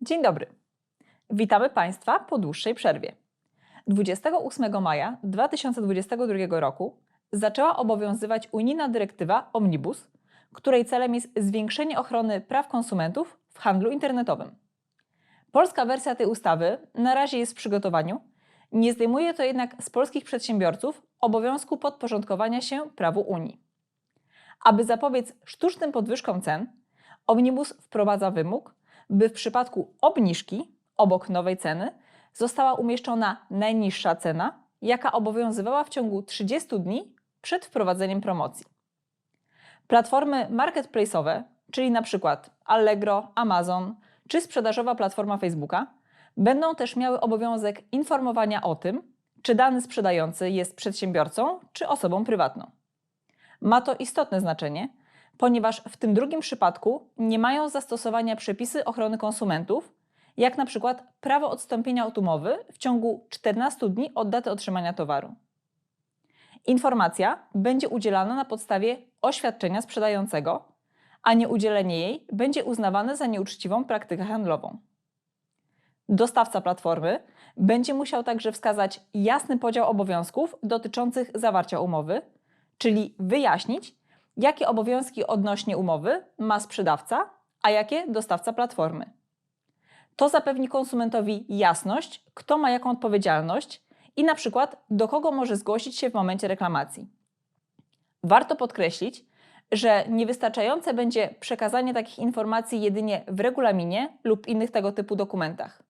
Dzień dobry. Witamy Państwa po dłuższej przerwie. 28 maja 2022 roku zaczęła obowiązywać unijna dyrektywa Omnibus, której celem jest zwiększenie ochrony praw konsumentów w handlu internetowym. Polska wersja tej ustawy na razie jest w przygotowaniu. Nie zdejmuje to jednak z polskich przedsiębiorców obowiązku podporządkowania się prawu Unii. Aby zapobiec sztucznym podwyżkom cen, Omnibus wprowadza wymóg, by w przypadku obniżki obok nowej ceny została umieszczona najniższa cena, jaka obowiązywała w ciągu 30 dni przed wprowadzeniem promocji. Platformy marketplace'owe, czyli np. Allegro, Amazon czy sprzedażowa platforma Facebooka, będą też miały obowiązek informowania o tym, czy dany sprzedający jest przedsiębiorcą czy osobą prywatną. Ma to istotne znaczenie, ponieważ w tym drugim przypadku nie mają zastosowania przepisy ochrony konsumentów, jak na przykład prawo odstąpienia od umowy w ciągu 14 dni od daty otrzymania towaru. Informacja będzie udzielana na podstawie oświadczenia sprzedającego, a nieudzielenie jej będzie uznawane za nieuczciwą praktykę handlową. Dostawca platformy będzie musiał także wskazać jasny podział obowiązków dotyczących zawarcia umowy, czyli wyjaśnić, jakie obowiązki odnośnie umowy ma sprzedawca, a jakie dostawca platformy. To zapewni konsumentowi jasność, kto ma jaką odpowiedzialność i na przykład do kogo może zgłosić się w momencie reklamacji. Warto podkreślić, że niewystarczające będzie przekazanie takich informacji jedynie w regulaminie lub innych tego typu dokumentach.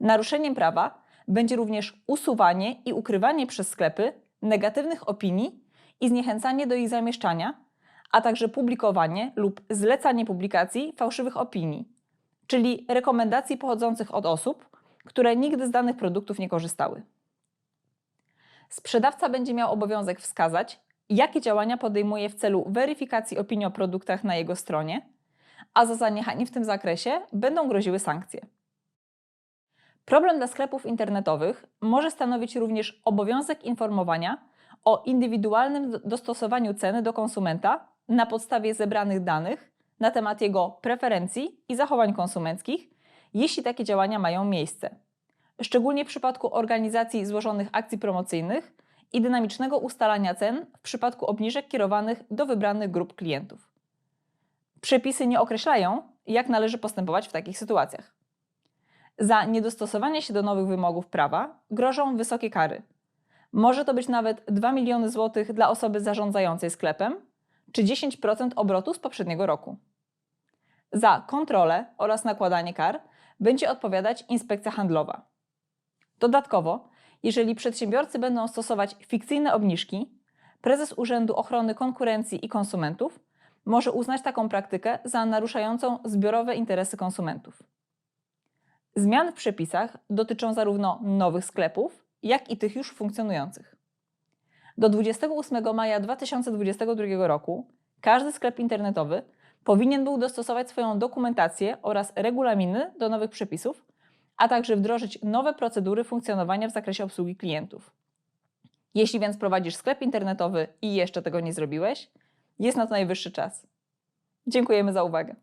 Naruszeniem prawa będzie również usuwanie i ukrywanie przez sklepy negatywnych opinii i zniechęcanie do ich zamieszczania, a także publikowanie lub zlecanie publikacji fałszywych opinii, czyli rekomendacji pochodzących od osób, które nigdy z danych produktów nie korzystały. Sprzedawca będzie miał obowiązek wskazać, jakie działania podejmuje w celu weryfikacji opinii o produktach na jego stronie, a za zaniechanie w tym zakresie będą groziły sankcje. Problem dla sklepów internetowych może stanowić również obowiązek informowania o indywidualnym dostosowaniu ceny do konsumenta na podstawie zebranych danych na temat jego preferencji i zachowań konsumenckich, jeśli takie działania mają miejsce. Szczególnie w przypadku organizacji złożonych akcji promocyjnych i dynamicznego ustalania cen w przypadku obniżek kierowanych do wybranych grup klientów. Przepisy nie określają, jak należy postępować w takich sytuacjach. Za niedostosowanie się do nowych wymogów prawa grożą wysokie kary. Może to być nawet 2 miliony złotych dla osoby zarządzającej sklepem, czy 10% obrotu z poprzedniego roku. Za kontrolę oraz nakładanie kar będzie odpowiadać inspekcja handlowa. Dodatkowo, jeżeli przedsiębiorcy będą stosować fikcyjne obniżki, prezes Urzędu Ochrony Konkurencji i Konsumentów może uznać taką praktykę za naruszającą zbiorowe interesy konsumentów. Zmian w przepisach dotyczą zarówno nowych sklepów, jak i tych już funkcjonujących. Do 28 maja 2022 roku każdy sklep internetowy powinien był dostosować swoją dokumentację oraz regulaminy do nowych przepisów, a także wdrożyć nowe procedury funkcjonowania w zakresie obsługi klientów. Jeśli więc prowadzisz sklep internetowy i jeszcze tego nie zrobiłeś, jest na to najwyższy czas. Dziękujemy za uwagę.